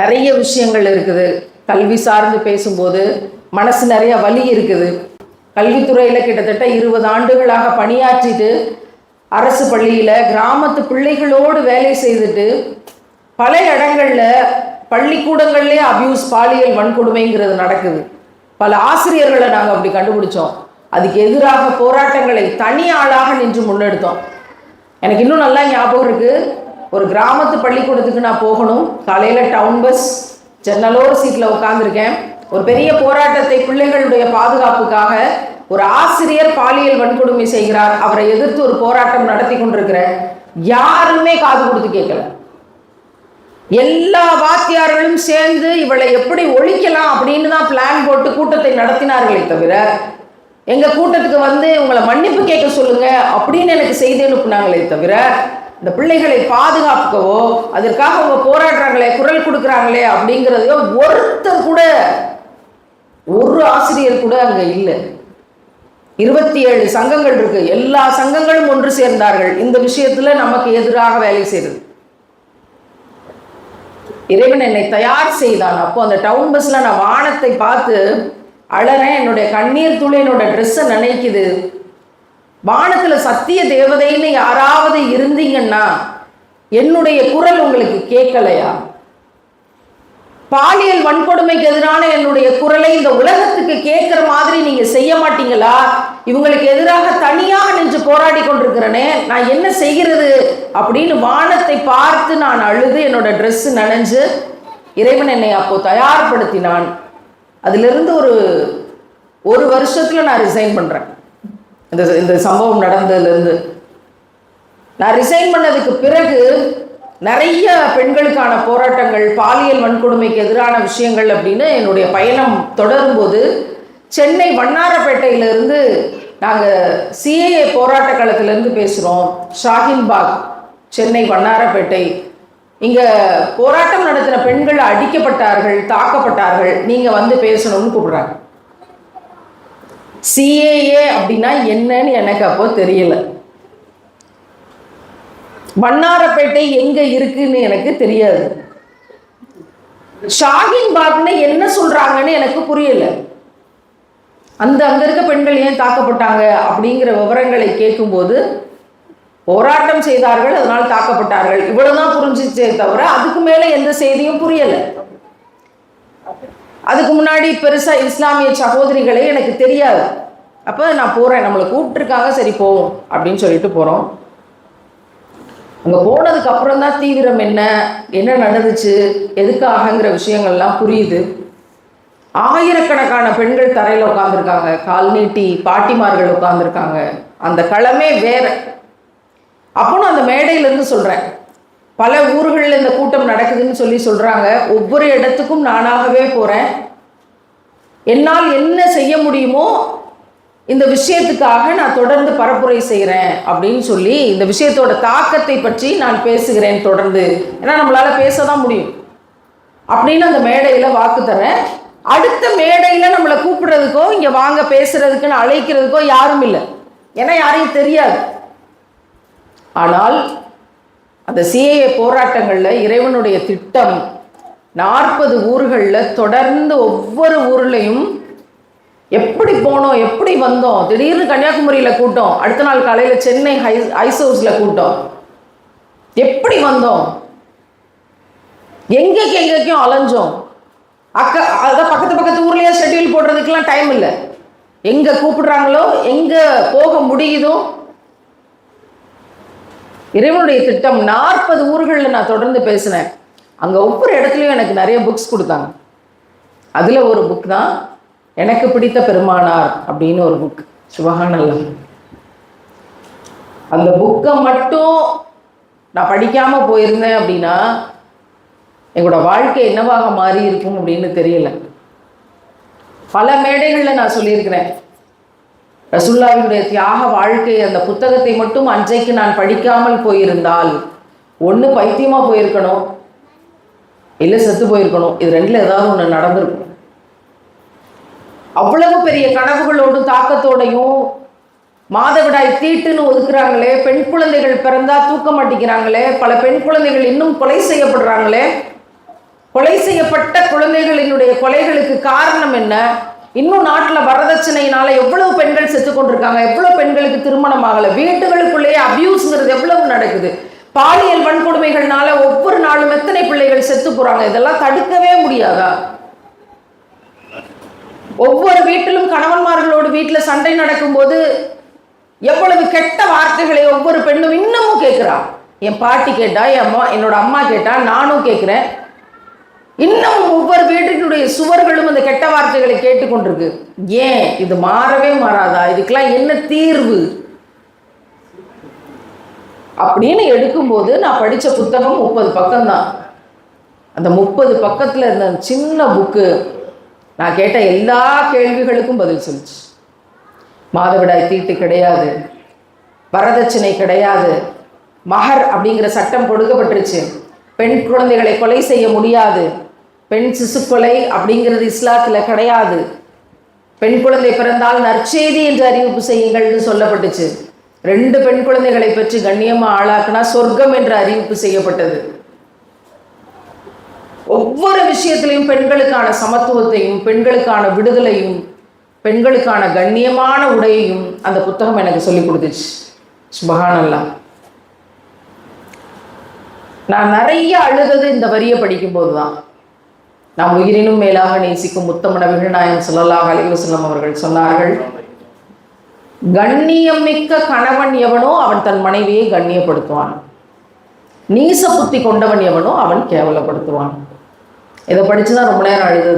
நிறைய விஷயங்கள் இருக்குது. கல்வி சார்ந்து பேசும்போது மனசு நிறைய வலி இருக்குது. கல்வித்துறையில் கிட்டத்தட்ட இருபது ஆண்டுகளாக பணியாற்றிட்டு அரசு பள்ளியில் கிராமத்து பிள்ளைகளோடு வேலை செய்துட்டு பல இடங்களில் பள்ளிக்கூடங்கள்லேயே அபியூஸ் பாலியல் வன்கொடுமைங்கிறது நடக்குது. பல ஆசிரியர்களை நாங்கள் அப்படி கண்டுபிடிச்சோம். அதுக்கு எதிராக போராட்டங்களை தனி ஆளாக நின்று முன்னெடுத்தோம். எனக்கு இன்னும் நல்லா ஞாபகம் இருக்குது ஒரு கிராமத்து பள்ளிக்கூடத்துக்கு நான் போகணும். காலையில் டவுன் பஸ் ஜன்னலோர சீட்டில் உட்காந்துருக்கேன் ஒரு பெரிய போராட்டத்தை பிள்ளைகளுடைய பாதுகாப்புக்காக ஒரு ஆசிரியர் பாலியல் வன்கொடுமை செய்கிறார். அவரை எதிர்த்து ஒரு போராட்டம் நடத்தி கொண்டிருக்கிறேன். யாருமே காது கொடுத்து கேட்கல. எல்லா வாத்தியார்களும் சேர்ந்து இவளை எப்படி ஒழிக்கலாம் அப்படின்னு தான் பிளான் போட்டு கூட்டத்தை நடத்தினார்களே தவிர எங்கள் கூட்டத்துக்கு வந்து உங்களை மன்னிப்பு கேட்க சொல்லுங்க அப்படின்னு எனக்கு செய்தி அனுப்புனாங்களே தவிர இந்த பிள்ளைகளை பாதுகாக்கவோ அதற்காக அவங்க போராடுறாங்களே குரல் கொடுக்குறாங்களே அப்படிங்கிறதையோ ஒருத்தர் கூட ஒரு ஆசிரியர் கூட அங்கே இல்லை. இருபத்தி ஏழு சங்கங்கள் இருக்கு. எல்லா சங்கங்களும் ஒன்று சேர்ந்தார்கள். இந்த விஷயத்துல நமக்கு எதிராக வேலை செய்யுது இறைவன் என்னை தயார் செய்தான். அப்போ அந்த டவுன் பஸ்ல நான் வானத்தை பார்த்து அழறேன். என்னுடைய கண்ணீர் துளி என்னோட ட்ரெஸ்ஸை நினைக்குது. வானத்தில் சத்திய தேவதைன்னு யாராவது இருந்தீங்கன்னா என்னுடைய குரல் உங்களுக்கு கேட்கலையா? பாலியல் வன்கொடுமைக்கு எதிரான என்னுடைய குரலை இந்த உலகத்துக்கு கேட்கிற மாதிரி நீங்க செய்ய மாட்டீங்களா? இவங்களுக்கு எதிராக தனியாக நின்று போராடி கொண்டிருக்கிறனே நான் என்ன செய்கிறது? அப்படின்னு வானத்தை பார்த்து நான் அழுது என்னோட ட்ரெஸ்ஸு நனைஞ்சு இறைவன் என்னை அப்போ தயார்படுத்தினான். அதிலிருந்து ஒரு ஒரு வருஷத்தில் நான் ரிசைன் பண்ணுறேன் இந்த இந்த சம்பவம் நடந்ததுலேருந்து. நான் ரிசைன் பண்ணதுக்கு பிறகு நிறைய பெண்களுக்கான போராட்டங்கள் பாலியல் வன்கொடுமைக்கு எதிரான விஷயங்கள் அப்படின்னு என்னுடைய பயணம் தொடரும்போது சென்னை வண்ணாரப்பேட்டையிலிருந்து நாங்கள் சிஏஏ போராட்ட களத்திலிருந்து பேசுகிறோம் ஷாஹின்பாக் சென்னை வண்ணாரப்பேட்டை. இங்கே போராட்டம் நடத்தின பெண்கள் அடிக்கப்பட்டார்கள் தாக்கப்பட்டார்கள். நீங்கள் வந்து பேசணும்னு கூப்பிடுறாங்க. சிஏஏ அப்படின்னா என்னன்னு எனக்கு அப்போ தெரியல. வண்ணாரப்பேட்டை எங்க இருக்குன்னு எனக்கு தெரியாது. ஷாகின் பாக்னு என்ன சொல்றாங்கன்னு எனக்கு புரியல. அந்த அங்க இருக்க பெண்கள் ஏன் தாக்கப்பட்டாங்க அப்படிங்கிற விவரங்களை கேட்கும்போது போராட்டம் செய்தார்கள் அதனால் தாக்கப்பட்டார்கள். இவ்வளவுதான் புரிஞ்சிச்சே தவிர அதுக்கு மேல எந்த செய்தியும் புரியல. அதுக்கு முன்னாடி பெருசாக இஸ்லாமிய சகோதரிகளே எனக்கு தெரியாது. அப்போ நான் போகிறேன் நம்மளை கூப்பிட்டுருக்காங்க சரி போவோம் அப்படின்னு சொல்லிட்டு போகிறோம் அங்கே போனதுக்கு அப்புறம் தான் தீவிரம் என்ன என்ன நடந்துச்சு எதுக்காகங்கிற விஷயங்கள்லாம் புரியுது. ஆயிரக்கணக்கான பெண்கள் தரையில் உட்காந்துருக்காங்க கால் நீட்டி பாட்டிமார்கள் உட்காந்துருக்காங்க அந்த களமே வேற. அப்போ நான் அந்த மேடையிலேருந்து சொல்கிறேன் பல ஊர்களில் இந்த கூட்டம் நடக்குதுன்னு சொல்லி சொல்கிறாங்க ஒவ்வொரு இடத்துக்கும் நானாகவே போகிறேன் என்னால் என்ன செய்ய முடியுமோ இந்த விஷயத்துக்காக நான் தொடர்ந்து பரப்புரை செய்கிறேன் அப்படின்னு சொல்லி இந்த விஷயத்தோட தாக்கத்தை பற்றி நான் பேசுகிறேன் தொடர்ந்து. ஏன்னா நம்மளால் பேச தான் முடியும். அப்படின்னு அந்த மேடையில் வாக்கு தரேன் அடுத்த மேடையில் நம்மளை கூப்பிடுறதுக்கோ இங்கே வாங்க பேசுறதுக்குன்னு அழைக்கிறதுக்கோ யாரும் இல்லை. ஏன்னா யாரையும் தெரியாது. ஆனால் அந்த சிஏஏ போராட்டங்களில் இறைவனுடைய திட்டம் நாற்பது ஊர்களில் தொடர்ந்து ஒவ்வொரு ஊர்லேயும் எப்படி போனோம் எப்படி வந்தோம் திடீர்னு கன்னியாகுமரியில் கூட்டம் அடுத்த நாள் காலையில் சென்னை ஹை ஐசோர்ஸில் கூட்டம். எப்படி வந்தோம்? எங்கேக்கு எங்கேக்கும் அலைஞ்சோம். அக்க அதான் பக்கத்து பக்கத்து ஊர்லேயே ஷெட்யூல் போடுறதுக்கெலாம் டைம் இல்லை. எங்கே கூப்பிடுறாங்களோ எங்கே போக முடியுதோ இறைவனுடைய திட்டம் நாற்பது ஊர்களில் நான் தொடர்ந்து பேசினேன். அங்கே ஒவ்வொரு இடத்துலையும் எனக்கு நிறைய புக்ஸ் கொடுத்தாங்க. அதில் ஒரு புக் தான் எனக்கு பிடித்த பெருமானார் அப்படின்னு ஒரு புக் சுபஹானல்லாம் அந்த புக்கை மட்டும் நான் படிக்காமல் போயிருந்தேன் அப்படின்னா எங்களோட வாழ்க்கை என்னவாக மாறி இருக்கும் அப்படின்னு தெரியல. பல மேடைகளில் நான் சொல்லியிருக்கிறேன். ரசுல்லாவினுடைய தியாக வாழ்க்கை அந்த புத்தகத்தை மட்டும் அன்றைக்கு நான் படிக்காமல் போயிருந்தால் ஒன்று பைத்தியமாக போயிருக்கணும் இல்லை செத்து போயிருக்கணும் இது ரெண்டில் ஏதாவது ஒன்று நடந்திருக்கும். அவ்வளவு பெரிய கனவுகளோடும் தாக்கத்தோடையும் மாதவிடாய் தீட்டுன்னு ஒதுக்குறாங்களே பெண் குழந்தைகள் பிறந்தா தூக்க மாட்டேங்கிறாங்களே பல பெண் குழந்தைகள் இன்னும் கொலை செய்யப்படுறாங்களே கொலை செய்யப்பட்ட குழந்தைகளினுடைய கொலைகளுக்கு காரணம் என்ன? இன்னும் நாட்டில் வரதட்சணையினால எவ்வளவு பெண்கள் செத்து கொண்டிருக்காங்க எவ்வளவு பெண்களுக்கு திருமணம் ஆகலை வீட்டுகளுக்குள்ளேயே அபியூஸ்ங்கிறது எவ்வளவு நடக்குது? பாலியல் வன்கொடுமைகள்னால ஒவ்வொரு நாளும் எத்தனை பிள்ளைகள் செத்து போறாங்க? இதெல்லாம் தடுக்கவே முடியாதா? ஒவ்வொரு வீட்டிலும் கணவன்மார்களோடு வீட்டில் சண்டை நடக்கும்போது எவ்வளவு கெட்ட வார்த்தைகளை ஒவ்வொரு பெண்ணும் இன்னமும் கேட்குறா? என் பாட்டி கேட்டா என் அம்மா என்னோட அம்மா கேட்டா நானும் கேட்குறேன். இன்னும் ஒவ்வொரு வீட்டினுடைய சுவர்களும் அந்த கெட்ட வார்த்தைகளை கேட்டுக்கொண்டிருக்கு. ஏன்? இது மாறவே மாறாதா? இதுக்கெல்லாம் என்ன தீர்வு? அப்படின்னு எடுக்கும்போது நான் படித்த புத்தகம் முப்பது பக்கம்தான். அந்த முப்பது பக்கத்தில் இருந்த சின்ன புக்கு நான் கேட்ட எல்லா கேள்விகளுக்கும் பதில் சொல்லிச்சு. மாதவிடாய் தீட்டு கிடையாது. வரதட்சணை கிடையாது. மகர் அப்படிங்கிற சட்டம் கொடுக்கப்பட்டுருச்சு. பெண் குழந்தைகளை கொலை செய்ய முடியாது. பெண் சிசு கொலை அப்படிங்கிறது இஸ்லாத்தில் கிடையாது. பெண் குழந்தை பிறந்தால் நற்செய்தி என்று அறிவிப்பு செய்யுங்கள்னு சொல்லப்பட்டுச்சு. ரெண்டு பெண் குழந்தைகளை பற்றி கண்ணியமாக ஆளாக்குனா சொர்க்கம் என்று அறிவிப்பு செய்யப்பட்டது. ஒவ்வொரு விஷயத்திலையும் பெண்களுக்கான சமத்துவத்தையும் பெண்களுக்கான விடுதலையும் பெண்களுக்கான கண்ணியமான உடையையும் அந்த புத்தகம் எனக்கு சொல்லி கொடுத்துச்சு. சுபகானல்லா நான் நிறைய அழுதது இந்த வரியை படிக்கும்போது தான் நாம் உயிரினும் மேலாக நேசிக்கும் முத்தம நபிகள் நாயகம் ஸல்லல்லாஹு அலைஹி அவர்கள் சொன்னார்கள் கண்ணியம் மிக்க கணவன் எவனோ அவன் தன் மனைவியை கண்ணியப்படுத்துவான். நீச புத்தி கொண்டவன் எவனோ அவன் கேவலப்படுத்துவான். இதை படிச்சு தான் ரொம்ப நேரம் அழுது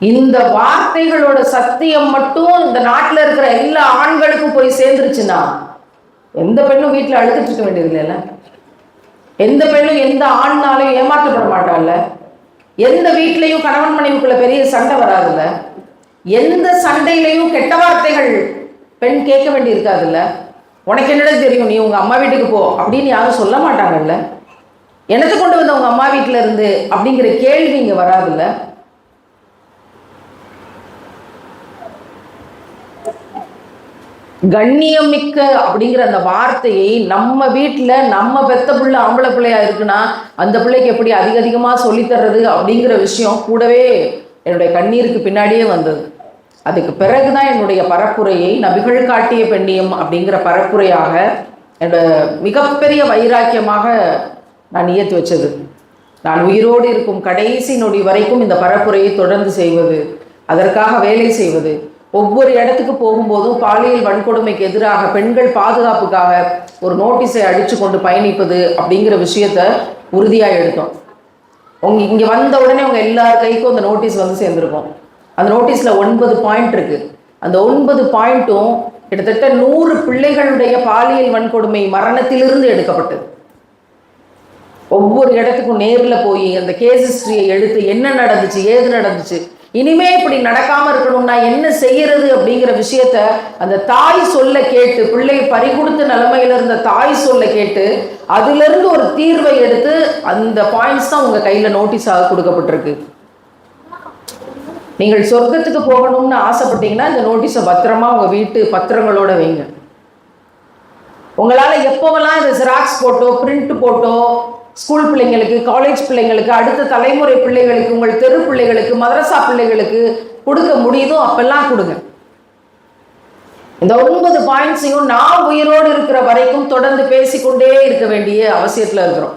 இந்த வார்த்தைகளோட சத்தியம் மட்டும் இந்த நாட்டில் இருக்கிற எல்லா ஆண்களுக்கும் போய் சேர்ந்துருச்சுன்னா எந்த பெண்ணும் வீட்டில் அழுதுட்டு இருக்க வேண்டியது இல்லைல்ல எந்த பெண்ணும் எந்த ஆண்னாலையும் ஏமாற்றப்பட மாட்டான்ல எந்த வீட்லேயும் கணவன் மனைவிக்குள்ள பெரிய சண்டை வராதுல்ல? எந்த சண்டையிலையும் கெட்ட வார்த்தைகள் பெண் கேட்க வேண்டி இருக்காதுல்ல உனக்கு என்னடா தெரியும்? நீ உங்க அம்மா வீட்டுக்கு போ அப்படின்னு யாரும் சொல்ல மாட்டாங்கல்ல? எனக்கு கொண்டு வந்த உங்க அம்மா வீட்டில் இருந்து அப்படிங்கிற கேள்வி இங்க வராதுல்ல? கண்ணியம் மிக்க அப்படிங்கிற அந்த வார்த்தையை நம்ம வீட்டில் நம்ம பெத்த பிள்ளை ஆம்பளை பிள்ளையா இருக்குன்னா அந்த பிள்ளைக்கு எப்படி அதிக அதிகமாக சொல்லித்தர்றது அப்படிங்கிற விஷயம் கூடவே என்னுடைய கண்ணீருக்கு பின்னாடியே வந்தது. அதுக்கு பிறகுதான் என்னுடைய பரப்புரையை நபிகள் காட்டிய பெண்ணியம் அப்படிங்கிற பரப்புரையாக என்னோட மிகப்பெரிய வைராக்கியமாக நான் நியத்து வச்சது. நான் உயிரோடு இருக்கும் கடைசி நொடி வரைக்கும் இந்த பரப்புரையை தொடர்ந்து செய்வது அதற்காக வேலை செய்வது ஒவ்வொரு இடத்துக்கு போகும்போதும் பாலியல் வன்கொடுமைக்கு எதிராக பெண்கள் பாதுகாப்புக்காக ஒரு நோட்டீஸை அடித்து கொண்டு பயணிப்பது அப்படிங்கிற விஷயத்த உறுதியாக எடுத்தோம். உங்க இங்கே வந்த உடனே உங்கள் எல்லார் கைக்கும் அந்த நோட்டீஸ் வந்து சேர்ந்துருக்கும். அந்த நோட்டீஸில் ஒன்பது பாயிண்ட் இருக்குது அந்த ஒன்பது பாயிண்ட்டும் கிட்டத்தட்ட நூறு பிள்ளைகளுடைய பாலியல் வன்கொடுமை மரணத்திலிருந்து எடுக்கப்பட்டது. ஒவ்வொரு இடத்துக்கும் நேரில் போய் அந்த கேஸ் ஹிஸ்டரியை எடுத்து என்ன நடந்துச்சு ஏது நடந்துச்சு இனிமே இப்படி நடக்காம இருக்கணும்னா என்ன செய்யறது அப்படிங்கிற விஷயத்த அந்த தாய் சொல்ல கேட்டு பிள்ளை பறிகொடுத்த நிலைமையில இருந்த தாய் சொல்ல கேட்டு அதுல இருந்து ஒரு தீர்வை எடுத்து அந்த பாயிண்ட்ஸ் தான் உங்க கையில நோட்டீஸாக கொடுக்கப்பட்டிருக்கு. நீங்கள் சொர்க்கத்துக்கு போகணும்னு ஆசைப்பட்டீங்கன்னா இந்த நோட்டீஸை பத்திரமா உங்க வீட்டு பத்திரங்களோட வைங்க. உங்களால் எப்போவெல்லாம் இந்த Xerox photo print photo school பிள்ளைங்களுக்கு காலேஜ் பிள்ளைங்களுக்கு அடுத்த தலைமுறை பிள்ளைகளுக்கு உங்கள் தெரு பிள்ளைகளுக்கு மதரசா பிள்ளைகளுக்கு கொடுக்க முடியுதோ அப்பெல்லாம் கொடுங்க. இந்த ஒன்பது பாயிண்ட்ஸையும் நான் உயிரோடு இருக்கிற வரைக்கும் தொடர்ந்து பேசிக்கொண்டே இருக்க வேண்டிய அவசியத்தில் இருக்கிறோம்.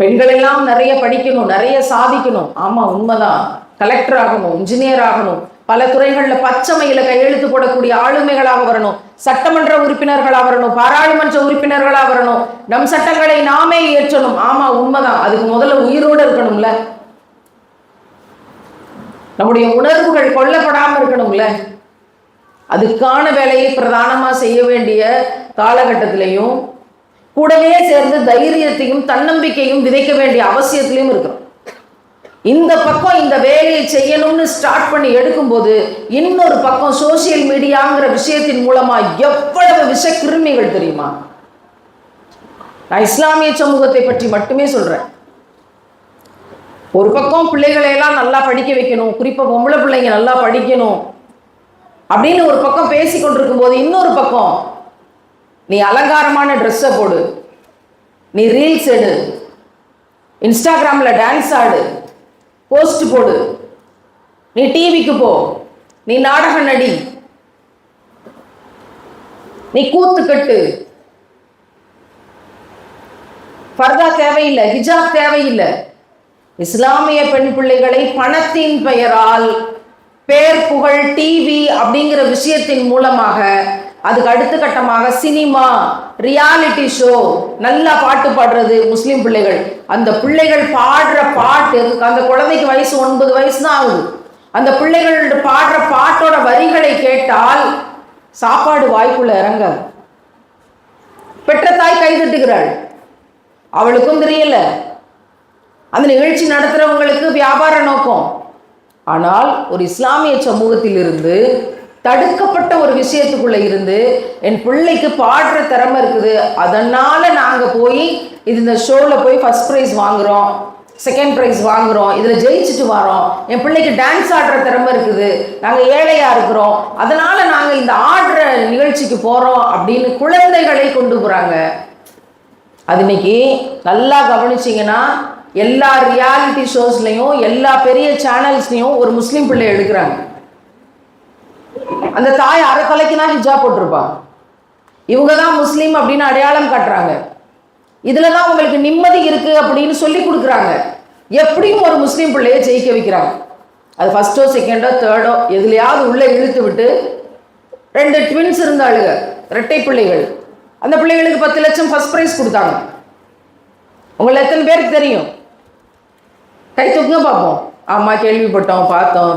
பெண்கள் எல்லாம் நிறைய படிக்கணும் நிறைய சாதிக்கணும். ஆமாம் உண்மைதான். கலெக்டர் ஆகணும் இன்ஜினியர் ஆகணும். பல துறைகளில் பச்சைமையில கையெழுத்து போடக்கூடிய ஆளுமைகளாக வரணும். சட்டமன்ற உறுப்பினர்களாக வரணும். பாராளுமன்ற உறுப்பினர்களாக வரணும். நம் சட்டங்களை நாமே இயற்றணும் ஆமா உண்மைதான். அதுக்கு முதல்ல உயிரோடு இருக்கணும்ல. நம்முடைய உணர்வுகள் கொல்லப்படாமல் இருக்கணும்ல. அதுக்கான வேலையை பிரதானமாக செய்ய வேண்டிய காலகட்டத்திலையும் கூடவே சேர்ந்து தைரியத்தையும் தன்னம்பிக்கையும் விதைக்க வேண்டிய அவசியத்திலையும் இருக்கிறோம் இந்த பக்கம் இந்த வேலையை செய்யணும்னு ஸ்டார்ட் பண்ணி எடுக்கும்போது இன்னொரு பக்கம் சோசியல் மீடியாங்கிற விஷயத்தின் மூலமா எவ்வளவு விஷ கிருமிகள் தெரியுமா? நான் இஸ்லாமிய சமூகத்தை பற்றி மட்டுமே சொல்றேன். ஒரு பக்கம் பிள்ளைகளை எல்லாம் நல்லா படிக்க வைக்கணும் குறிப்பா பொம்பளை பிள்ளைங்க நல்லா படிக்கணும் அப்படின்னு ஒரு பக்கம் பேசி கொண்டிருக்கும் போது இன்னொரு பக்கம் நீ அலங்காரமான ட்ரெஸ்ஸை போடு நீ ரீல்ஸ் எடு இன்ஸ்டாகிராமில் டான்ஸ் ஆடு போஸ்ட் போடு. நீ டிவிக்கு போ. நீ நாடக நடி. நீ கூத்து கட்டு. பர்தா தேவையில்லை ஹிஜாப் தேவையில்லை. இஸ்லாமிய பெண் பிள்ளைகளை பணத்தின் பெயரால் பேர் புகழ் டிவி அப்படிங்கிற விஷயத்தின் மூலமாக அதுக்கு அடுத்த கட்டமாக சினிமா ரியாலிட்டி ஷோ நல்லா பாட்டு பாடுறது முஸ்லீம் பிள்ளைகள். அந்த பிள்ளைகள் பாடுற பாட்டு அந்த குழந்தைக்கு வயசு ஒன்பது வயசு தான் ஆகுது. அந்த பிள்ளைகள் பாடுற பாட்டோட வரிகளை கேட்டால் சாப்பாடு வாய்க்குள்ள இறங்க பெற்ற தாய் கைதட்டுகிறாள் அவளுக்கும் தெரியல. அந்த நிகழ்ச்சி நடத்துறவங்களுக்கு வியாபார நோக்கம். ஆனால் ஒரு இஸ்லாமிய சமூகத்திலிருந்து தடுக்கப்பட்ட ஒரு விஷயத்துக்குள்ளே இருந்து என் பிள்ளைக்கு பாடுற திறமை இருக்குது. அதனால் நாங்கள் போய் இது இந்த ஷோவில் போய் ஃபஸ்ட் ப்ரைஸ் வாங்குகிறோம் செகண்ட் ப்ரைஸ் வாங்குறோம். இதில் ஜெயிச்சுட்டு வரோம். என் பிள்ளைக்கு டான்ஸ் ஆடுற திறமை இருக்குது. நாங்கள் ஏழையாக இருக்கிறோம். அதனால் நாங்கள் இந்த ஆடுற நிகழ்ச்சிக்கு போகிறோம் அப்படின்னு குழந்தைகளை கொண்டு போகிறாங்க அது இன்னைக்கு நல்லா கவனிச்சிங்கன்னா எல்லா ரியாலிட்டி ஷோஸ்லையும் எல்லா பெரிய சேனல்ஸ்லேயும் ஒரு முஸ்லீம் பிள்ளை எடுக்கிறாங்க. அந்த தாய் அரை தலைக்குனா தான் போட்டிருப்பா. இவங்க தான் முஸ்லீம் அப்படின்னு அடையாளம் காட்டுறாங்க. இதில் தான் உங்களுக்கு நிம்மதி இருக்குது அப்படின்னு சொல்லி கொடுக்குறாங்க. எப்படியும் ஒரு முஸ்லீம் பிள்ளையை ஜெயிக்க வைக்கிறாங்க. அது ஃபஸ்ட்டோ செகண்டோ தேர்டோ எதுலையாவது உள்ளே இழுத்து விட்டு ரெண்டு ட்வின்ஸ் இருந்தாளுங்க ரெட்டை பிள்ளைகள். அந்த பிள்ளைகளுக்கு பத்து லட்சம் ஃபர்ஸ்ட் ப்ரைஸ் கொடுத்தாங்க. உங்களை எத்தனை பேருக்கு தெரியும்? கை தூக்குங்க பார்ப்போம். ஆமாம் கேள்விப்பட்டோம் பார்த்தோம்.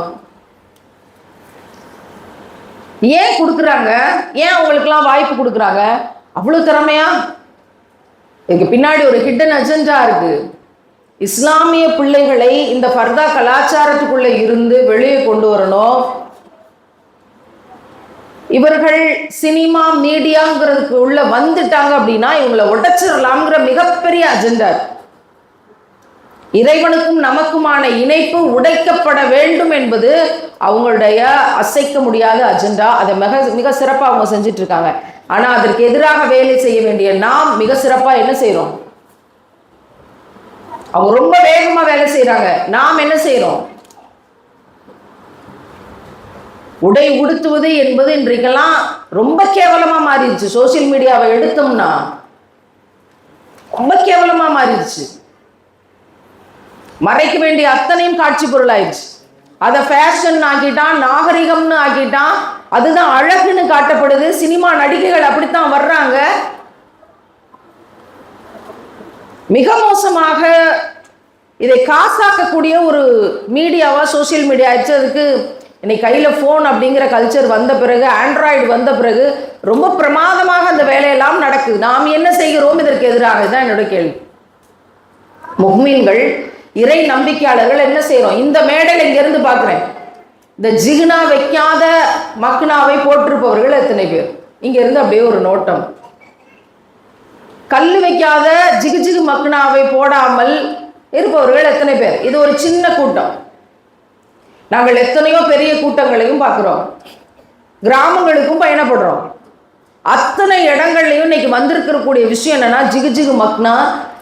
ஏன் கொடுக்குறாங்க? ஏன் அவங்களுக்குலாம் வாய்ப்பு கொடுக்குறாங்க? அவ்வளோ திறமையா? இதுக்கு பின்னாடி ஒரு ஹிடன் அஜெண்டா இருக்கு. இஸ்லாமிய பிள்ளைகளை இந்த ஃபர்தா கலாச்சாரத்துக்குள்ளே இருந்து வெளியே கொண்டு வரணும். இவர்கள் சினிமா மீடியாங்கிறதுக்கு உள்ள வந்துட்டாங்க அப்படின்னா இவங்களை உடைச்சிடலாம்ங்கிற மிகப்பெரிய அஜெண்டா இறைவனுக்கும் நமக்குமான இணைப்பு உடைக்கப்பட வேண்டும் என்பது அவங்களுடைய அசைக்க முடியாத அஜெண்டா. அதை மிக மிக சிறப்பாக அவங்க செஞ்சுட்டு இருக்காங்க ஆனால் அதற்கு எதிராக வேலை செய்ய வேண்டிய நாம் மிக சிறப்பாக என்ன செய்கிறோம் அவங்க ரொம்ப வேகமாக வேலை செய்கிறாங்க நாம் என்ன செய்கிறோம் உடை உடுத்துவது என்பது இன்றைக்கெல்லாம் ரொம்ப கேவலமாக மாறிடுச்சு. சோசியல் மீடியாவை எடுத்தோம்னா ரொம்ப கேவலமாக மாறிடுச்சு. மறைக்க வேண்டிய அத்தனையும் காட்சி பொருளாயிடுச்சு. அதை ஃபேஷன் ஆக்கிட்டான் நாகரிகம்னு ஆக்கிட்டான். அதுதான் அழகுன்னு காட்டப்படுது. சினிமா நடிகைகள் அப்படித்தான் வர்றாங்க. மிக மோசமாக இதை காசாக்கக்கூடிய ஒரு மீடியாவாக சோசியல் மீடியா ஆயிடுச்சு. அதுக்கு இன்னைக்கு கையில் ஃபோன் அப்படிங்கிற கல்ச்சர் வந்த பிறகு ஆண்ட்ராய்டு வந்த பிறகு ரொம்ப பிரமாதமாக அந்த வேலையெல்லாம் நடக்குது. நாம் என்ன செய்கிறோம் இதற்கு எதிராக தான் என்னோட கேள்வி. முஹ்மீன்கள் இறை நம்பிக்கையாளர்கள் என்ன செய்கிறோம் இந்த மேடையில் இங்கேருந்து பார்க்குறேன். இந்த ஜிகுனா வைக்காத மக்னாவை போட்டிருப்பவர்கள் எத்தனை பேர்? இங்கேருந்து அப்படியே ஒரு நோட்டம். கல் வைக்காத ஜிகு ஜிகு மக்னாவை போடாமல் இருப்பவர்கள் எத்தனை பேர்? இது ஒரு சின்ன கூட்டம். நாங்கள் எத்தனையோ பெரிய கூட்டங்களையும் பார்க்குறோம். கிராமங்களுக்கும் பயணப்படுறோம். அத்தனை இடங்கள்லையும் இன்னைக்கு வந்திருக்கக்கூடிய விஷயம் என்னன்னா ஜிகு ஜிகு மக்னா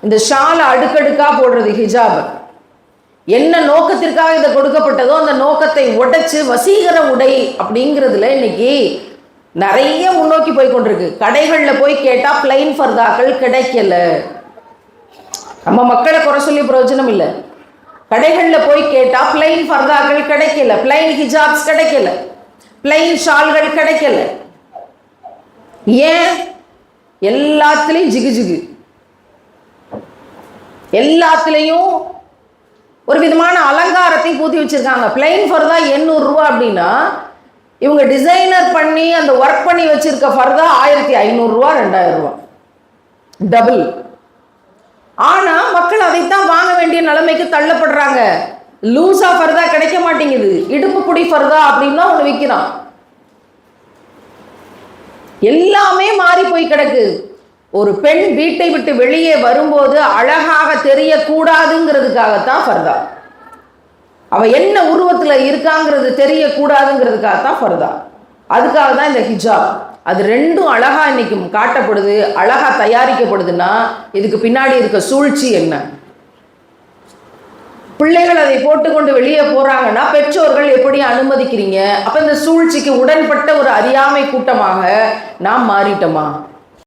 இந்த ஷாலை அடுக்கடுக்காக போடுறது ஹிஜாபை. என்ன நோக்கத்திற்காக இதை கொடுக்கப்பட்டதோ அந்த நோக்கத்தை உடைச்சு வசீகர உடை அப்படிங்கிறதுல இன்னைக்கு நிறைய முன்னோக்கி போய் கொண்டிருக்கு. கடைகளில் போய் கேட்டால் பிளைன் ஃபர்தாக்கள் கிடைக்கல. நம்ம மக்களை குறை சொல்லி பிரயோஜனம் இல்லை. கடைகளில் போய் கேட்டால் பிளைன் ஃபர்தாக்கள் கிடைக்கல. பிளைன் ஹிஜாப்ஸ் கிடைக்கல. பிளைன் ஷால்கள் கிடைக்கல. ஏன்? எல்லாத்துலேயும் ஜிகு ஜிகு. எல்லாத்துலேயும் ஒரு விதமான அலங்காரத்தையும் பூத்தி வச்சுருக்காங்க. பிளெயின் ஃபர்தா எண்ணூறுரூவா அப்படின்னா இவங்க டிசைனர் பண்ணி அந்த ஒர்க் பண்ணி வச்சிருக்க ஃபர்தா ஆயிரத்தி ஐநூறுரூவா ரெண்டாயிரரூவா டபுள் ஆனால் மக்கள் அதைத்தான் வாங்க வேண்டிய நிலைமைக்கு தள்ளப்படுறாங்க. லூஸாக ஃபர்தா கிடைக்க மாட்டேங்குது. இடுப்பு புடி ஃபர்தா அப்படின்னா ஒன்று விற்கிறான் எல்லாமே மாறி போய் கிடக்கு. ஒரு பெண் வீட்டை விட்டு வெளியே வரும்போது அழகாக தெரியக்கூடாதுங்கிறதுக்காகத்தான் ஃபர்தா. அவ என்ன உருவத்தில் இருக்காங்கிறது தெரியக்கூடாதுங்கிறதுக்காக தான் ஃபர்தா. அதுக்காக தான் இந்த ஹிஜாப். அது ரெண்டும் அழகாக இன்னைக்கு காட்டப்படுது அழகாக தயாரிக்கப்படுதுன்னா இதுக்கு பின்னாடி இருக்க சூழ்ச்சி என்ன? பிள்ளைகள் அதை போட்டுக்கொண்டு வெளியே போகிறாங்கன்னா பெற்றோர்கள் எப்படி அனுமதிக்கிறீங்க? அப்போ இந்த சூழ்ச்சிக்கு உடன்பட்ட ஒரு அறியாமை கூட்டமாக நாம் மாறிட்டோமா?